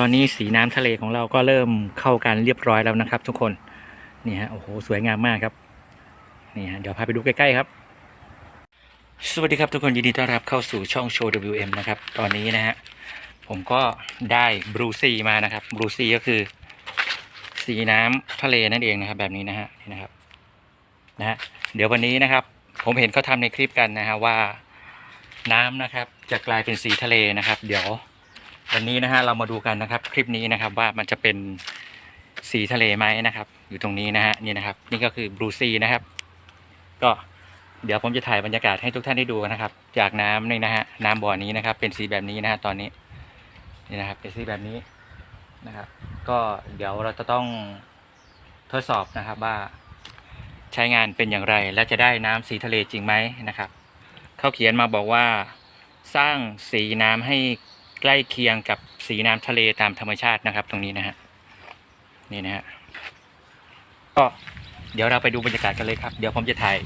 ตอนนี้สีน้ำทะเลของเราก็เริ่มเข้ากันเรียบร้อยแล้วนะครับ ทุกคนนี่ฮะโอ้โหสวยงามมากครับนี่ฮะเดี๋ยวพาไปดูใกล้ๆครับ สวัสดีครับทุกคนยินดีต้อนรับเข้าสู่ช่องโชว์ WM นะครับ ตอนนี้นะฮะผมก็ได้บลูซีมานะครับบลูซีก็คือ สีน้ำทะเลนั่นเองนะครับ แบบนี้นะฮะนี่นะครับนะฮะเดี๋ยววันนี้นะครับ ผมเห็นเขาทำในคลิปกันนะฮะว่าน้ำนะครับ จะกลายเป็นสีทะเลนะครับ เดี๋ยว วันนี้นะฮะเรามาดูกันนะครับ คลิปนี้นะครับว่ามันจะเป็นสีทะเลไหมนะครับ อยู่ตรงนี้นะฮะนี่นะครับ นี่ก็คือบลูซีนะครับ ก็เดี๋ยวผมจะถ่ายบรรยากาศให้ทุกท่านได้ดูนะครับ จากน้ำนี่นะฮะน้ำบ่อนี้นะครับ เป็นสีแบบนี้นะฮะตอนนี้นี่นะครับ เป็นสีแบบนี้นะครับ ก็เดี๋ยวเราจะต้องทดสอบนะครับว่าใช้งานเป็นอย่างไร และจะได้น้ำสีทะเลจริงไหมนะครับเขาเขียนมาบอกว่าสร้างสีน้ำให้ ล้เคียงกับสีน้ำทะเลตามธรรมชาตินะครับ ตรงนี้นะฮะนี่นะฮะก็เดี๋ยวเราไปดูบรรยากาศกันเลยครับ เดี๋ยวผมจะถ่าย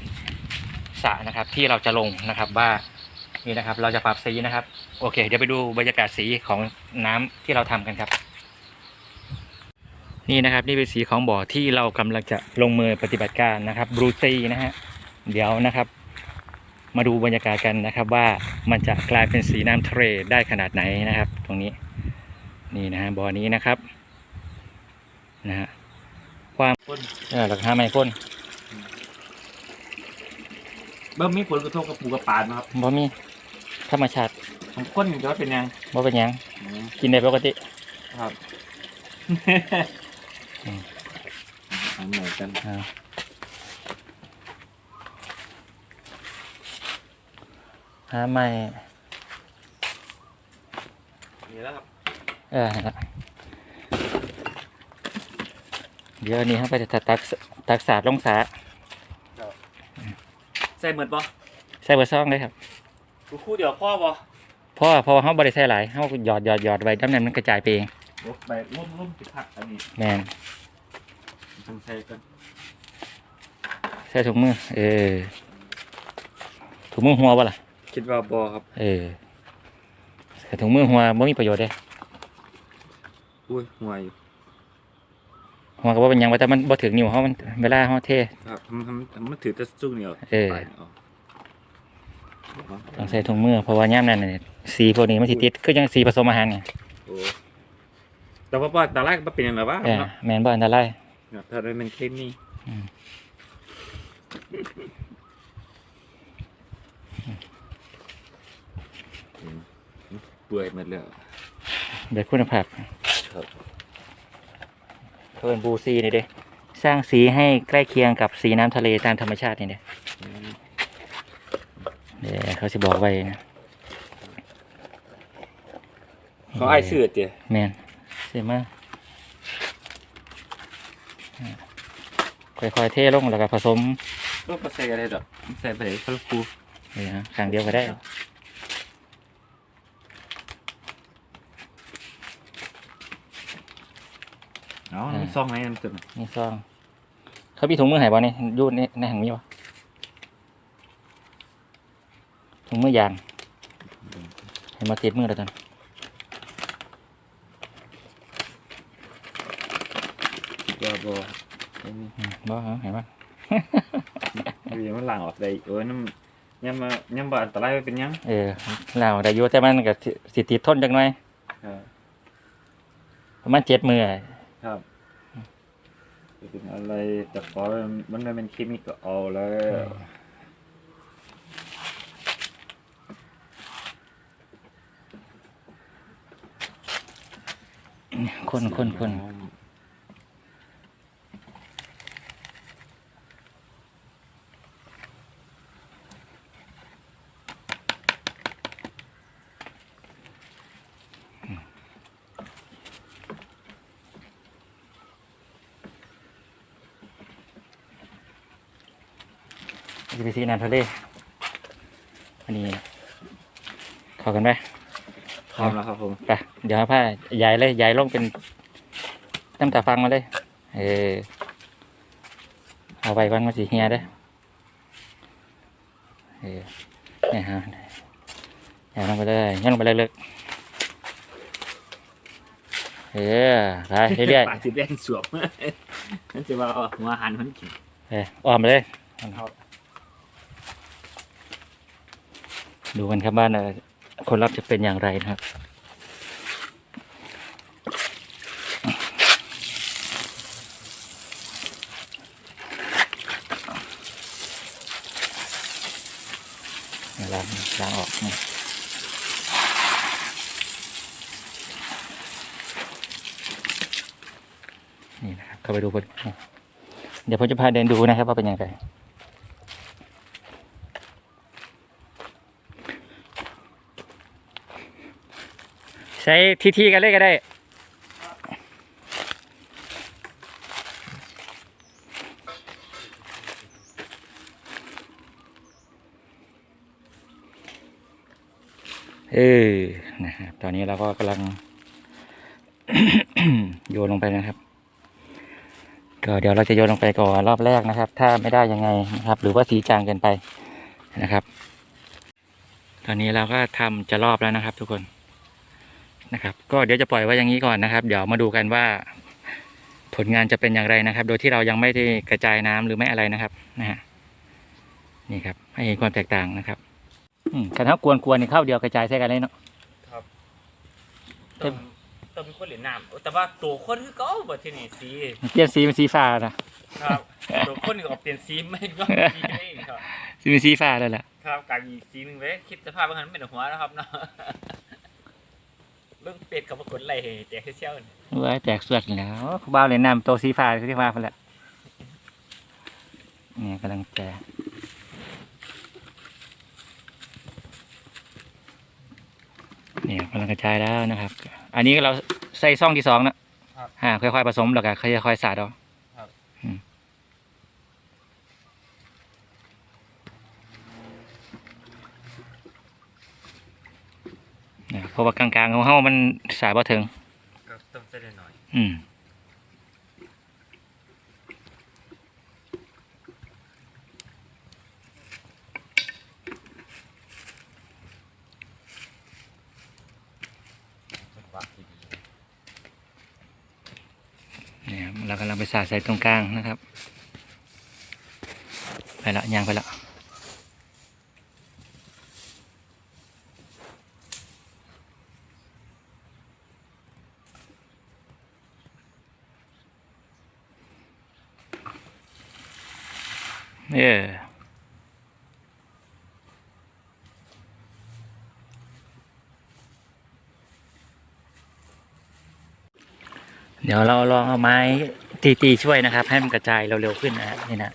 สระนะครับ ที่เราจะลงนะครับว่านี่นะครับ เราจะปรับสีนะครับ โอเค เดี๋ยวไปดูบรรยากาศสีของน้ำที่เราทำกันครับ นี่นะครับ นี่เป็นสีของบ่อที่เรากำลังจะลงมือปฏิบัติการนะครับบรูซีนะฮะเดี๋ยวนะครับ มาดูบรรยากาศกันนะครับว่ามันจะกลายเป็นสีน้ำทะเลได้ขนาดไหนนะครับ ตรงนี้นี่นะฮะบ่อนี้นะครับนะฮะความคนเออหลักห้าไม่พ่นเบิ่มมีผลกระทบกับปูกับปลาไหมครับบ่มีธรรมชาติของคนจะว่าเป็นยังบ่เป็นหยังกินได้ปกติ ครับอืมอันเหมือนกันอ่า ห้าไม่นี่แล้วครับเออนั่นล่ะเดี๋ยวอันนี้เขาไปตักตักตักสาดลงสาใส่เหมือนปะใส่เบอร์ซองเลยครับกูคู่เดียวพ่อปะเพราะว่าเพอเขาบริใส่หลายเขาหยอดหยอดหยอดไว้น้ำนั้นมันกระจายไปเองลบไปร่วมร่วมติดผักอันนี้แมนต้องใส่กันใส่ถุงมือเออถุงมือหัวบ่ล่ะ คิดว่าบอครับ เออใส่ถุงมือหัวไม่มีประโยชน์เลยอุ้ยห่วยอยู่หัวก็บ่เป็นหยังว่าแต่มันบ่ถึงนิ้วเขามันเวลาเขาเท ครับทำทำทำมันถือแต่สู้เหนียวเออไปาต้องใส่ถุงมือเพราะว่าย่ามนั้นน่ะสีพวกนี้มันสิติดคือยังสีผสมอาหารไงโอ้แต่ว่าว่าตาแรกมันเป็นยังไงวะเออเนาะแมนบ่อันตราย ครับถ้าได้เป็นเคมีอืม อืมเปื่อยหมดแล้วเดี๋ยวคุณภาพครับเพิ่นบูซีนี่เด้สร้างสีให้ใกล้เคียงกับสีน้ำทะเลตามธรรมชาตินี่เด้อืมเดี๋ยวเขาสิบอกไว้นะเขาไอ้ายซื้อเจ้แมนเสียมากค่อยๆเทลงแล้วก็ผสมก็มาใส่อะไรดอกใส่ไปเลยเขาคูนี่ฮะข้างเดียวก็ได้ เนาะมันซ่องไหนมันเต็มนี่ซอง เขามีถุงมือใหายบ่เนี่ยอยูในในหังมีบ่ถุงมือยางเห็นมาติดมือแล้วตอนก็บออืมบ่เหรอเห็นป่ะอยู่ยังมันหลังออกได้เออน้ำยังมายังบ่อันตรายไปเป็นหยังเออเราได้อยู่แต่มันก็สิสิติดทนจังหน่อยครับประมาณเจ็ดมือ ครับจะเป็นอะไรแต่ขอมันไม่เป็นเคมีก็เอาแล้วคนคนคน จะไปสีน้ำทะเลอันนี้เข้ากันไหมพร้อมแล้วครับผมไปเดี๋ยวเอาผ้าย้ายเลยย้ายลงเป็นน้ำตาฟังมาเลย เออเอาไว้ก่อนมาสีเฮียเด้อเออเนี่ยฮะย้ายลงไปเลยย้ายลงไปเลยเลยเออไปเรื่อยปลาสิเล่นสวบนั่นจะว่าเอาหัวอาหารมันกินๆเอออ้อมไปเลย ดูกันครับบ้านเอ่อคนรับจะเป็นอย่างไรนะครับ ล้างล้างออกนี่นี่นะครับเข้าไปดูกันเดี๋ยวผมจะพาเดินดูนะครับว่าเป็นยังไง ใช้ทีทีกันเลยก็ได้เออนะครับตอนนี้เราก็กำลัง โยนลงไปนะครับ ก็เดี๋ยวเราจะโยนลงไปก่อนรอบแรกนะครับ ถ้าไม่ได้ยังไงนะครับ หรือว่าสีจางเกินไปนะครับ ตอนนี้เราก็ทำจะรอบแล้วนะครับ ทุกคน นะครับ ก็เดี๋ยวจะปล่อยไว้อย่างนี้ก่อนนะครับ เดี๋ยวมาดูกันว่า ผลงานจะเป็นอย่างไรนะครับ โดยที่เรายังไม่ได้กระจายน้ำหรือไม่อะไรนะครับนะฮะนี่ครับ ให้เห็นความแตกต่างนะครับอืมคันเท้ากวนกวนๆนี่เข้าเดียวกระจายใส่กันเลยเนาะครับเต็มต้องเป็นคนเหรียญน้ำแต่ว่าตัวคนคือเก็บ่ที่นี่สีเปลี่ยนสีเป็นสีฟ้าแล้วนะครับตัวคนก็เปลี่ยนสีไม่ก็สีได้ครับสีเป็นสีฟ้าแล้วล่ะครับกลายมีสีหนึ่งเลยคิดสภาพบางครั้งเป็นหัวนะครับเนาะ เรื่องเป็ดกับปรากฏอะไรแจกเชี่ยวๆนี่เว้ยแตกสวดแล้วเขาบ้าวเลยนำตัวสีฟ้าสีฟ้าไปแล้วเนี่ยกำลังแจกเนี่ยกำลังกระจายแล้วนะครับ อันนี้เราใส่ซ่องที่สองนะครับอ่าค่อยๆผสมแล้วก็ค่อยๆสาดเอา ครับ อืม เนี่ยเพราะว่ากลางๆของเฮามันสายบ่ถึงก็ต้องใส่หน่อยอืมจังหวะดีเนี่ยครับเรากำลังไปสาดใส่ตรงกลางนะครับ ไปละยางไปละ เออเดี๋ยวเราลองเอาไม้ตีตีๆช่วยนะครับ ให้มันกระจายเร็วๆขึ้นนะฮะนี่นะ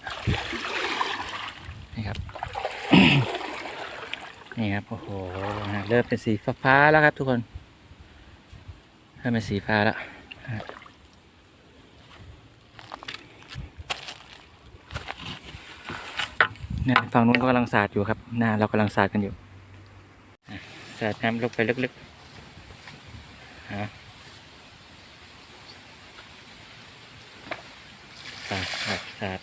นี่ครับ นี่ครับโอ้โหเริ่มเป็นสีฟ้าๆแล้วครับทุกคนเริ่มเป็นสีฟ้าแล้วฮะ เนี่ยฝั่งนู้นก็กำลังสาดอยู่ครับหน้าเรากำลังสาดกันอยู่สาดน้ำลงไปลึกๆฮะสาดสาดสาด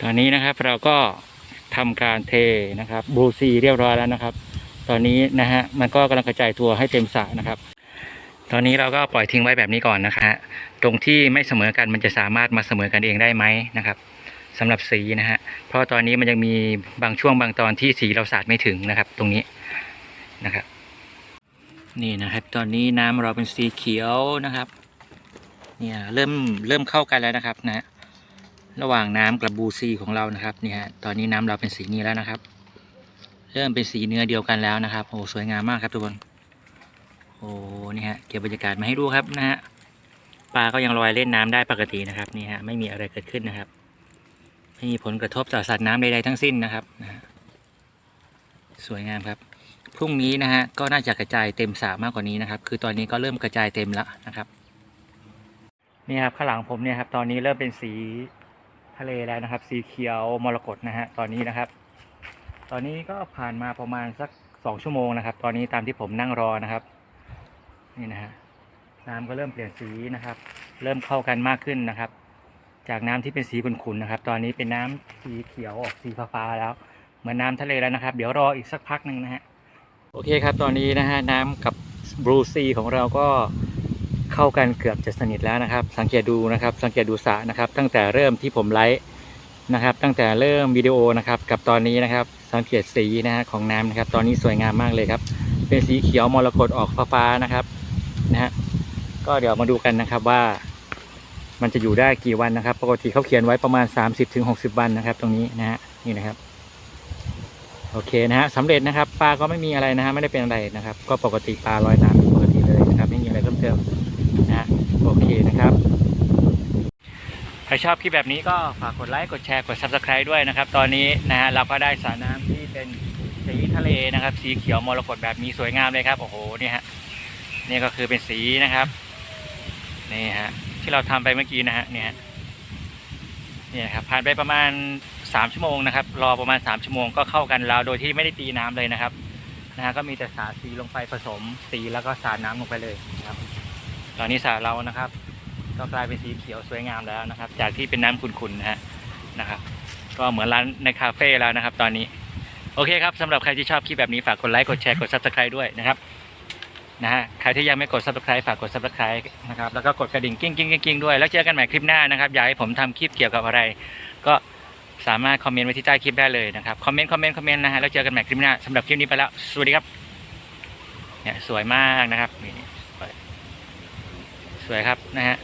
ตอนนี้นะครับเราก็ ทำการเทนะครับบลูซีเรียบร้อยแล้วนะครับ ตอนนี้นะฮะมันก็กำลังกระจายตัวให้เต็มสระนะครับ ตอนนี้เราก็ปล่อยทิ้งไว้แบบนี้ก่อนนะคะตรงที่ไม่เสมอกันมันจะสามารถมาเสมอกันเองได้ไหมนะครับสำหรับสีนะฮะเพราะตอนนี้มันยังมีบางช่วงบางตอนที่สีเราสาดไม่ถึงนะครับ ตรงนี้นะครับ นี่นะครับ ตอนนี้น้ำเราเป็นสีเขียวนะครับ เนี่ยเริ่มเริ่มเข้ากันแล้วนะครับนะ ระหว่างน้ำกับบูซีของเรานะครับเนี่ยตอนนี้น้ำเราเป็นสีนี้แล้วนะครับ เริ่มเป็นสีเนื้อเดียวกันแล้วนะครับโอ้สวยงามมากครับทุกคนโอ้นี่ฮะเก็บบรรยากาศมาให้ดูครับนะฮะปลาก็ยังลอยเล่นน้ำได้ปกตินะครับนี่ฮะไม่มีอะไรเกิดขึ้นนะครับไม่มีผลกระทบต่อสัตว์น้ำใดๆทั้งสิ้นนะครับนะฮะสวยงามครับพรุ่งนี้นะฮะก็น่าจะกระจายเต็มสระมากกว่านี้นะครับ คือตอนนี้ก็เริ่มกระจายเต็มแล้วนะครับนี่ครับข้างหลังผมเนี่ยครับตอนนี้เริ่มเป็นสี ทะเลแล้วนะครับ สีเขียวมรกตนะฮะตอนนี้นะครับ ตอนนี้ก็ผ่านมาประมาณสักสองชั่วโมงนะครับ ตอนนี้ตามที่ผมนั่งรอนะครับ นี่นะฮะน้ำก็เริ่มเปลี่ยนสีนะครับ เริ่มเข้ากันมากขึ้นนะครับ จากน้ำที่เป็นสีขุ่นๆนะครับ ตอนนี้เป็นน้ำสีเขียวออกสีฟ้าๆแล้ว เหมือนน้ำทะเลแล้วนะครับ เดี๋ยวรออีกสักพักหนึ่งนะฮะโอเคครับ ตอนนี้นะฮะน้ำกับบลูซีของเราก็ เข้ากันเกือบจะสนิทแล้วนะครับ สังเกตดูนะครับ สังเกตดูสะนะครับ ตั้งแต่เริ่มที่ผมไลฟ์นะครับ ตั้งแต่เริ่มวิดีโอนะครับ กับตอนนี้นะครับ สังเกตสีนะฮะของน้ำนะครับ ตอนนี้สวยงามมากเลยครับ เป็นสีเขียวมรกตออกฟ้าๆนะครับนะฮะก็เดี๋ยวมาดูกันนะครับว่า มันจะอยู่ได้กี่วันนะครับ ปกติเขาเขียนไว้ประมาณ 30-60 วันนะครับ ตรงนี้นะฮะนี่นะครับโอเคนะฮะสำเร็จนะครับปลาก็ไม่มีอะไรนะฮะไม่ได้เป็นอะไรนะครับ ก็ปกติปลาลอยน้ำ เคนะครับ ใครชอบคลิปแบบนี้ก็ฝากกดไลค์ กดแชร์ กด subscribe ด้วยนะครับ ตอนนี้นะฮะเราก็ได้สระน้ำที่เป็นสีทะเลนะครับ สีเขียวมรกตแบบนี้สวยงามเลยครับโอ้โหนี่ฮะนี่ก็คือเป็นสีนะครับนี่ฮะที่เราทำไปเมื่อกี้นะฮะเนี่ยเนี่ยครับผ่านไปประมาณสามชั่วโมงนะครับ รอประมาณสามชั่วโมงก็เข้ากันแล้วโดยที่ไม่ได้ตีน้ำเลยนะครับนะฮะก็มีแต่สาสีลงไปผสมสีแล้วก็สาดน้ำลงไปเลยนะครับ ตอนนี้สาเรานะครับ ก็กลายเป็นสีเขียวสวยงามแล้วนะครับ จากที่เป็นน้ำขุ่นๆนะฮะนะครับ ก็เหมือนร้านในคาเฟ่แล้วนะครับ ตอนนี้ โอเคครับสำหรับใครที่ชอบคลิปแบบนี้ฝากกดไลค์กดแชร์กด subscribe ด้วยนะครับนะฮะใครที่ยังไม่กด subscribe ฝากกด subscribe นะครับแล้วก็กดกระดิ่งกิ้งกิ้งกิ้งกิ้งด้วยแล้วเจอกันใหม่คลิปหน้านะครับอยากให้ผมทำคลิปเกี่ยวกับอะไร ก็สามารถคอมเมนต์ไว้ที่ใต้คลิปได้เลยนะครับคอมเมนต์คอมเมนต์คอมเมนต์นะฮะแล้วเจอกันใหม่คลิปหน้าสำหรับคลิปนี้ไปแล้วสวัสดีครับเนี่ยสวยมากนะครับนี่ สวยครับนะฮะ